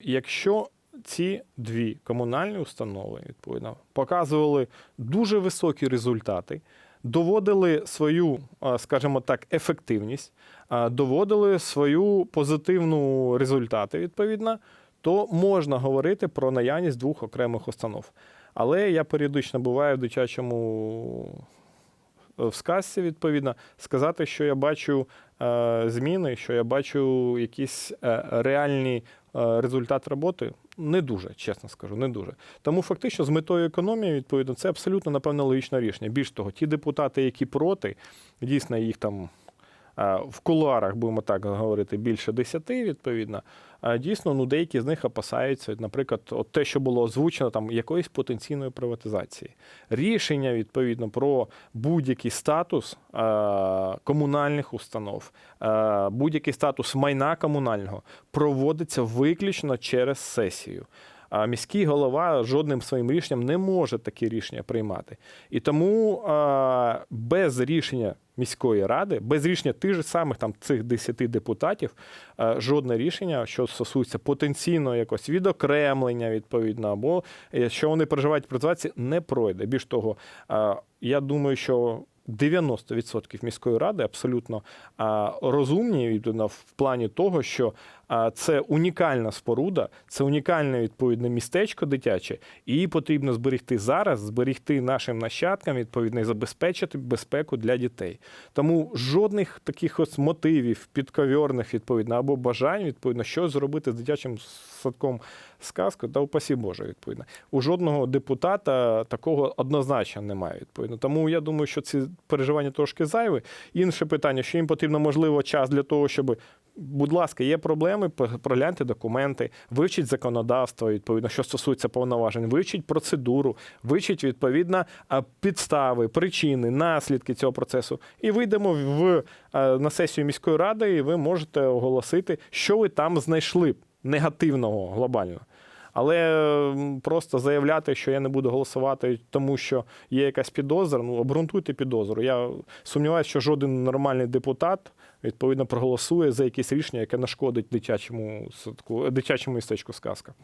Якщо ці дві комунальні установи відповідно показували дуже високі результати, доводили свою, скажімо так, ефективність, доводили свою позитивну результати, відповідно, то можна говорити про наявність двох окремих установ. Але я періодично буваю в дитячому е, в сказці, відповідно, сказати, що я бачу е, зміни, що я бачу якісь е, реальні е, результати роботи. Не дуже, чесно скажу, не дуже. Тому фактично з метою економії, відповідно, це абсолютно напевно логічне рішення. Більш того, ті депутати, які проти, дійсно їх там в кулуарах, будемо так говорити, більше десяти, відповідно. Дійсно, ну деякі з них опасаються, наприклад, от те, що було озвучено, там якоїсь потенційної приватизації. Рішення відповідно про будь-який статус е, комунальних установ, е, будь-який статус майна комунального проводиться виключно через сесію. А міський голова жодним своїм рішенням не може такі рішення приймати. І тому без рішення міської ради, без рішення тих самих там цих 10 депутатів, жодне рішення, що стосується потенційного якось відокремлення, відповідно, або е, що вони переживають в приватизації, не пройде. Більш того, я думаю, що 90% міської ради абсолютно розумні в плані того, що це унікальна споруда, це унікальне відповідне містечко дитяче, і її потрібно зберегти зараз, зберегти нашим нащадкам відповідно і забезпечити безпеку для дітей. Тому жодних таких ось мотивів підковірних відповідно або бажань відповідно, що зробити з дитячим садком сказку, та упасі Боже, відповідно. У жодного депутата такого однозначно немає. Відповідно. Тому я думаю, що ці переживання трошки зайві. Інше питання, що їм потрібно, можливо, час для того, щоб. Будь ласка, є проблеми, прогляньте документи, вивчіть законодавство, відповідно, що стосується повноважень, вивчіть процедуру, вивчіть відповідно підстави, причини, наслідки цього процесу. І вийдемо в, на сесію міської ради, і ви можете оголосити, що ви там знайшли негативного глобально. Але просто заявляти, що я не буду голосувати, тому що є якась підозра, ну обґрунтуйте підозру. Я сумніваюся, що жоден нормальний депутат відповідно проголосує за якесь рішення, яке нашкодить дитячому садку, дитячому містечку сказка.